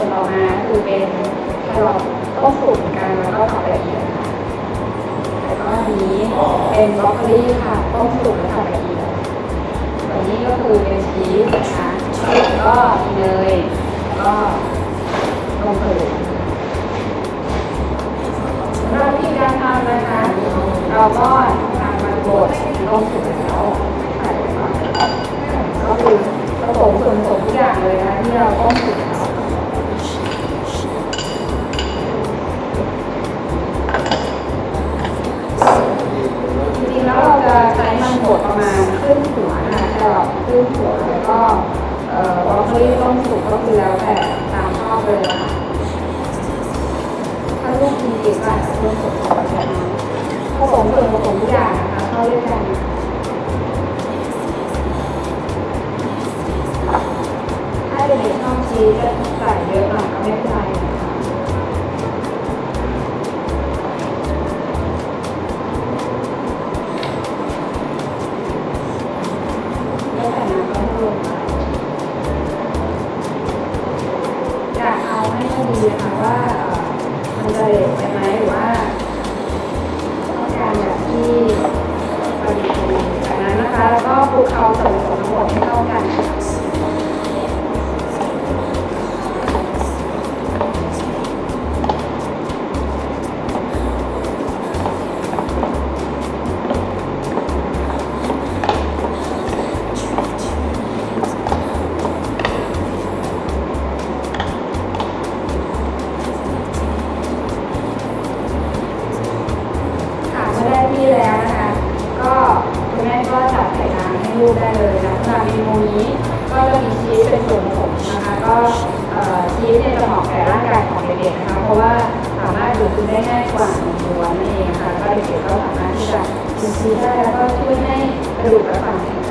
ต้มสุกเหมือนกันแล้วก็ทำละเอียดค่ะแล้วก็อันนี้เป็นบรอกโคลีค่ะต้มสุกแล้วทำละเอียดอันนี้ก็คือเป็นชีสนะคะแล้วก็เนยแล้วก็นมถั่วสำหรับวิธีการทำนะคะ เราก็นำมาบดต้มสุกแล้วใส่ก็คือผสมส่วนผสมทุกอย่างเลยนะที่เราต้มสุก แครอหัวแล้วก็เอ่อบรอกโคลีต้มสุกก็คือแล้วแต่ตามชอบเลยค่ะถ้าลูกกินเก็อาจจะเพิ่มส่วนผสมแบบนี้ผสมส่วนผสมทุกอย่างนะคะเข้าด้วยกันถ้าเด็กๆชอบชีสก็ใส่เยอะหน่อยก็ไม่เป็นไร ให้พอดีค่ะว่ามันจะเละไปไหมหรือว่า ที่แล้วนะคะ ก็คุณแม่ก็จัดไข่น้ำให้ลูกได้เลยนะสำหรับเมนูนี้ก็จะมีชีสเป็นส่วนผสมนะคะ ก็ชีสเนี่ยจะเหมาะแก่ร่างกายของเด็กๆนะคะ เพราะว่าสามารถดูดซึมได้ง่ายกว่านมวัวนั่นเองค่ะ ก็เด็กๆก็สามารถที่จะกินชีสได้แล้วก็ช่วยให้กระดูกและฟันแข็ง